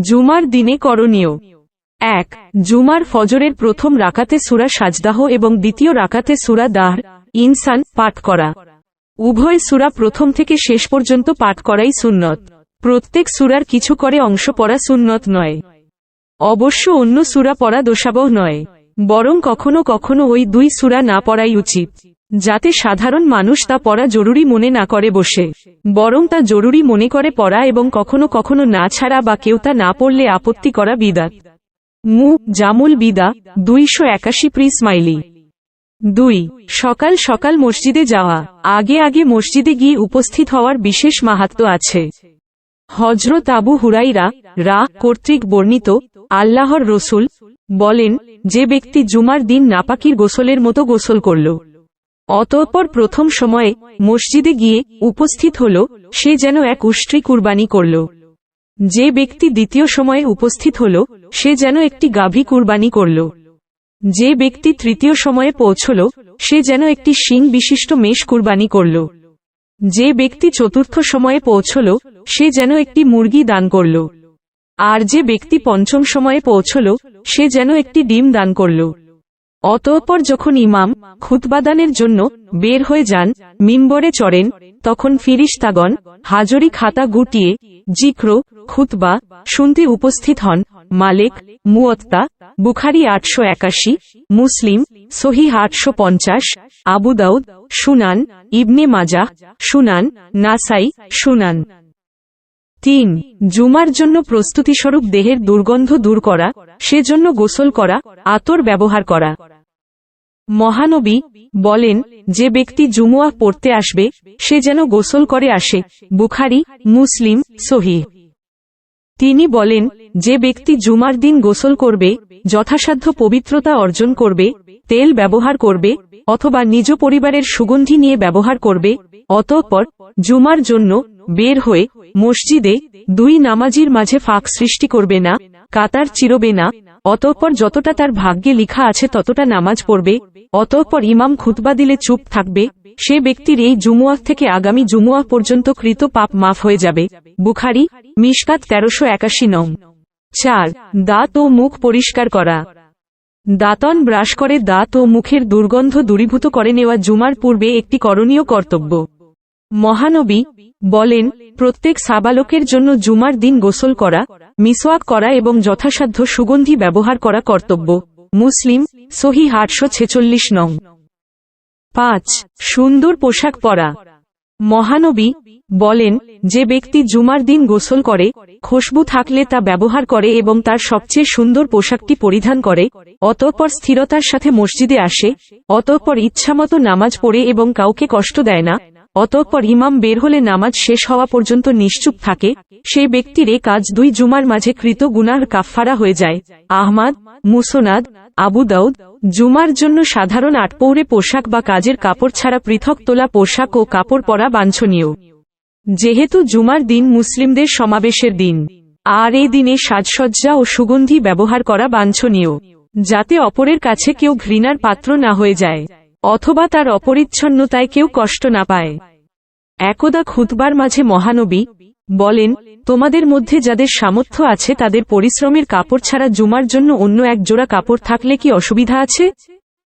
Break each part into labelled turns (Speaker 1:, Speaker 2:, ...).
Speaker 1: জুমার দিনে করণীয়। এক, জুমার ফজরের প্রথম রাকাতে সুরা সাজদাহ এবং দ্বিতীয় রাকাতে সুরা দাহ ইনসান, পাঠ করা। উভয় সুরা প্রথম থেকে শেষ পর্যন্ত পাঠ করাই সুন্নত। প্রত্যেক সুরার কিছু করে অংশ পড়া সুন্নত নয়। অবশ্য অন্য সুরা পড়া দোষাবহ নয়। বরং কখনো কখনো ওই দুই সুরা না পড়াই উচিত, যাতে সাধারণ মানুষ তা পড়া জরুরি মনে না করে বসে, বরং তা জরুরি মনে করে পড়া এবং কখনো কখনো না ছাড়া বা কেউ তা না পড়লে আপত্তি করা বিদাত। মু. জামুল বিদা, দুইশো একাশি প্রি স্মাইলি। দুই, সকাল সকাল মসজিদে যাওয়া, আগে আগে মসজিদে গিয়ে উপস্থিত হওয়ার বিশেষ মাহাত্ম আছে। হজরত আবু হুরাইরা রা কর্তৃক বর্ণিত, আল্লাহর রসুল, বলেন যে ব্যক্তি জুমার দিন নাপাকির গোসলের মতো গোসল করল। অতঃপর প্রথম সময়ে মসজিদে গিয়ে উপস্থিত হল, সে যেন এক উষ্ট্রি কুরবানি করল। যে ব্যক্তি দ্বিতীয় সময়ে উপস্থিত হল, সে যেন একটি গাভী কুরবানি করল। যে ব্যক্তি তৃতীয় সময়ে পৌঁছল, সে যেন একটি শিং বিশিষ্ট মেষ কুরবানি করল। যে ব্যক্তি চতুর্থ সময়ে পৌঁছল, সে যেন একটি মুরগি দান করল। আর যে ব্যক্তি পঞ্চম সময়ে পৌঁছল, সে যেন একটি ডিম দান করল। অতঃপর যখন ইমাম খুতবাদানের জন্য বের হয়ে যান, মিম্বরে চড়েন, তখন ফিরিস্তাগণ হাজরি খাতা গুটিয়ে জিক্র, খুতবা শুনতে উপস্থিত হন। মালেক মুয়ত্তা বুখারি আটশো একাশি, মুসলিম সহি আটশো পঞ্চাশ আবুদাউদ সুনান, ইবনে মাজা, সুনান, নাসাই, সুনান। তিন, জুমার জন্য প্রস্তুতিস্বরূপ দেহের দুর্গন্ধ দূর করা, সেজন্য গোসল করা, আতর ব্যবহার করা। মহানবী বলেন, যে ব্যক্তি জুমুয়া পড়তে আসবে, সে যেন গোসল করে আসে, বুখারি, মুসলিম সহি তিনি বলেন, যে ব্যক্তি জুমার দিন গোসল করবে, যথাসাধ্য পবিত্রতা অর্জন করবে, তেল ব্যবহার করবে অথবা নিজ পরিবারের সুগন্ধি নিয়ে ব্যবহার করবে, অতঃপর জুমার জন্য বের হয়ে মসজিদে দুই নামাজির মাঝে ফাঁক সৃষ্টি করবে না, কাতার চিরবে না, অতঃপর যতটা তার ভাগ্যে লিখা আছে ততটা নামাজ পড়বে, অতঃপর ইমাম খুতবা দিলে চুপ থাকবে, সে ব্যক্তির এই জুমুয়া থেকে আগামী জুমুয়া পর্যন্ত কৃত পাপ মাফ হয়ে যাবে। বুখারি, মিশকাত তেরোশো একাশি নং। চার, দাঁত ও মুখ পরিষ্কার করা। দাঁতন ব্রাশ করে দাঁত ও মুখের দুর্গন্ধ দূরীভূত করে নেওয়া জুমার পূর্বে একটি করণীয় কর্তব্য। মহানবী বলেন, প্রত্যেক সাবালকের জন্য জুমার দিন গোসল করা, মিসওয়াক করা এবং যথাসাধ্য সুগন্ধি ব্যবহার করা কর্তব্য। মুসলিম, সহি আটশো ছেচল্লিশ নং। পাঁচ, সুন্দর পোশাক পরা। মহানবী বলেন, যে ব্যক্তি জুমার দিন গোসল করে খুশবু থাকলে তা ব্যবহার করে এবং তার সবচেয়ে সুন্দর পোশাকটি পরিধান করে, অতঃপর স্থিরতার সাথে মসজিদে আসে, অতঃপর ইচ্ছামতো নামাজ পড়ে এবং কাউকে কষ্ট দেয় না, অতঃপর ইমাম বের হলে নামাজ শেষ হওয়া পর্যন্ত নিশ্চুপ থাকে, সেই ব্যক্তির এ কাজ দুই জুমার মাঝে কৃত গুনার কাফফারা হয়ে যায়। আহমাদ, মুসোনাদ, আবু দাউদ, জুমার জন্য সাধারণ আটপৌরে পোশাক বা কাজের কাপড় ছাড়া পৃথক তোলা পোশাক ও কাপড় পরা বাঞ্ছনীয়। যেহেতু জুমার দিন মুসলিমদের সমাবেশের দিন, আর এই দিনে সাজসজ্জা ও সুগন্ধি ব্যবহার করা বাঞ্ছনীয়, যাতে অপরের কাছে কেউ ঘৃণার পাত্র না হয়ে যায়, অথবা তার অপরিচ্ছন্নতায় কেউ কষ্ট না পায়। একদা খুতবার মাঝে মহানবী বলেন, তোমাদের মধ্যে যাদের সামর্থ্য আছে তাদের পরিশ্রমের কাপড় ছাড়া জুমার জন্য অন্য এক জোড়া কাপড় থাকলে কি অসুবিধা আছে?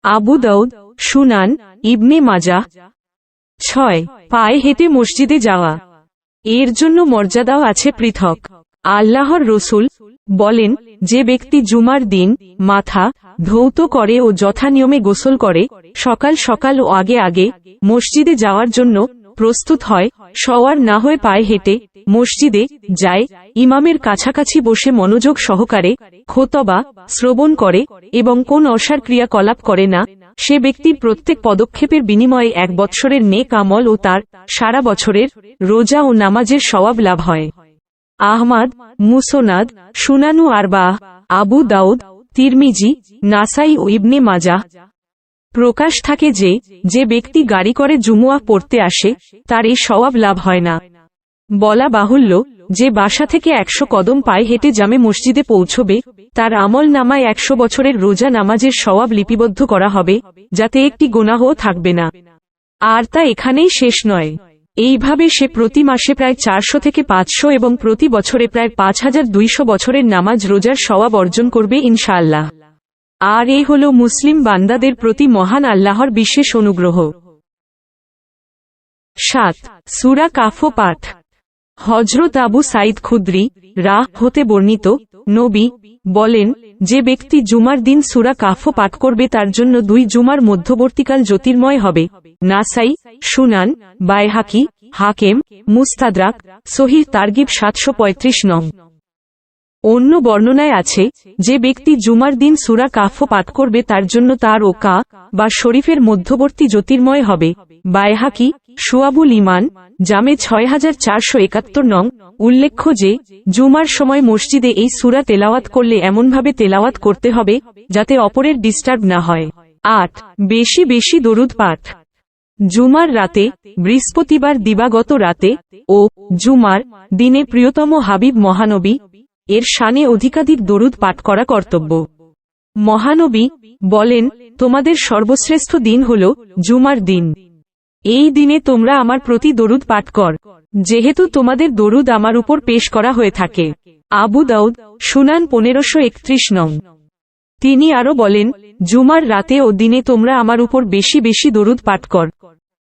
Speaker 1: আবু দাউদ, সুনান, ইবনে মাজা ছয়, পায়ে হেঁটে মসজিদে যাওয়া। এর জন্য মর্যাদাও আছে পৃথক। আল্লাহর রসুল বলেন, যে ব্যক্তি জুমার দিন মাথা ধৌত করে ও যথানিয়মে গোসল করে, সকাল সকাল ও আগে আগে মসজিদে যাওয়ার জন্য প্রস্তুত হয়, সওয়ার না হয়ে পায়ে হেঁটে মসজিদে যায়, ইমামের কাছাকাছি বসে মনোযোগ সহকারে খোতবা শ্রবণ করে এবং কোন অসার ক্রিয়াকলাপ করে না। সে ব্যক্তির প্রত্যেক পদক্ষেপের বিনিময়ে এক বৎসরের নেক আমল ও তার সারা বছরের রোজা ও নামাজের সওয়াব লাভ হয়। আহমাদ, মুসোনাদ, সুনানু আরবা আবু দাউদ, তিরমিজি, নাসাই ও ইবনে মাজা প্রকাশ থাকে যে যে ব্যক্তি গাড়ি করে জুমুয়া পড়তে আসে, তার এই সওয়াব লাভ হয় না। বলা বাহুল্য যে বাসা থেকে একশো কদম পায়ে হেঁটে জামে মসজিদে পৌঁছবে, তার আমল নামায় একশো বছরের রোজা নামাজের সওয়াব লিপিবদ্ধ করা হবে, যাতে একটি গোনাহও থাকবে না। আর তা এখানেই শেষ নয়। এইভাবে সে প্রতি মাসে প্রায় চারশো থেকে পাঁচশো এবং প্রতি বছরে প্রায় পাঁচ হাজার দুইশো বছরের নামাজ রোজার সওয়াব অর্জন করবে ইনশাআল্লাহ। আর এই হল মুসলিম বান্দাদের প্রতি মহান আল্লাহর বিশেষ অনুগ্রহ। সাত, সুরা কাফো পাঠ। হজরত আবু সাইদ খুদ্রি রাহ হতে বর্ণিত নবী বলেন, যে ব্যক্তি জুমার দিন সুরা কাফো পাঠ করবে তার জন্য দুই জুমার মধ্যবর্তীকাল জ্যোতির্ময় হবে। নাসাই, সুনান, বায়হাকি, হাকেম, মুস্তাদরাক, সহিহ তারগিব সাতশো পঁয়ত্রিশ নং। অন্য বর্ণনায় আছে, যে ব্যক্তি জুমার দিন সুরা কাফো পাঠ করবে তার জন্য তার ও কা বা শরীফের মধ্যবর্তী জ্যোতির্ময় হবে। বায়হাকি সুয়াবুল ইমান, জামে ছয় হাজার চারশো একাত্তর নং, উল্লেখ্য যে, জুমার সময় মসজিদে এই সুরা তেলাওয়াত করলে এমনভাবে তেলাওয়াত করতে হবে, যাতে অপরের ডিস্টার্ব না হয়। আট, বেশি বেশি দরুদ পাঠ। জুমার রাতে, বৃহস্পতিবার দিবাগত রাতে ও জুমার দিনে প্রিয়তম হাবিব মহানবী এর শানে অধিকাধিক দরুদ পাঠ করা কর্তব্য। মহানবী বলেন, তোমাদের সর্বশ্রেষ্ঠ দিন হল জুমার দিন। এই দিনে তোমরা আমার প্রতি দরুদ পাঠ কর, যেহেতু তোমাদের দরুদ আমার উপর পেশ করা হয়ে থাকে। আবু দাউদ, সুনান পনেরোশো একত্রিশ নং। তিনি আরও বলেন, জুমার রাতে ও দিনে তোমরা আমার উপর বেশি বেশি দরুদ পাঠ কর।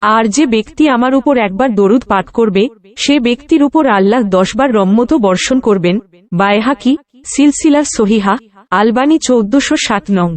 Speaker 1: আর যে ব্যক্তি আমার উপর একবার দরুদ পাঠ করবে, সে ব্যক্তির উপর আল্লাহ দশবার রম্মত বর্ষণ করবেন, বায়হাকি, সিলসিলার সহিহা, আলবানি চৌদ্দশো সাত নং।